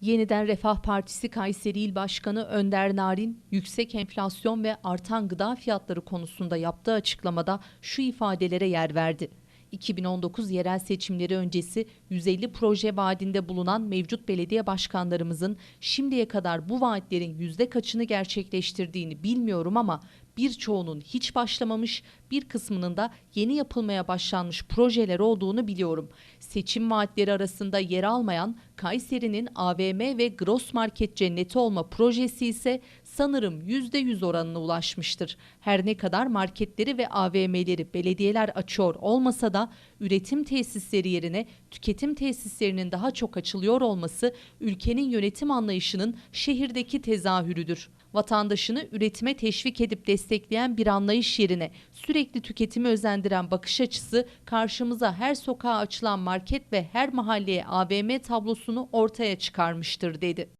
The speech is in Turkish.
Yeniden Refah Partisi Kayseri İl Başkanı Önder Narin, yüksek enflasyon ve artan gıda fiyatları konusunda yaptığı açıklamada şu ifadelere yer verdi. 2019 yerel seçimleri öncesi 150 proje vaadinde bulunan mevcut belediye başkanlarımızın şimdiye kadar bu vaatlerin yüzde kaçını gerçekleştirdiğini bilmiyorum ama birçoğunun hiç başlamamış, bir kısmının da yeni yapılmaya başlanmış projeler olduğunu biliyorum. Seçim vaatleri arasında yer almayan Kayseri'nin AVM ve Gross Market cenneti olma projesi ise sanırım %100 oranına ulaşmıştır. Her ne kadar marketleri ve AVM'leri belediyeler açıyor olmasa da üretim tesisleri yerine tüketim tesislerinin daha çok açılıyor olması ülkenin yönetim anlayışının şehirdeki tezahürüdür vatandaşını üretime teşvik edip destekleyen bir anlayış yerine sürekli tüketimi özendiren bakış açısı karşımıza her sokağa açılan market ve her mahalleye AVM tablosunu ortaya çıkarmıştır dedi.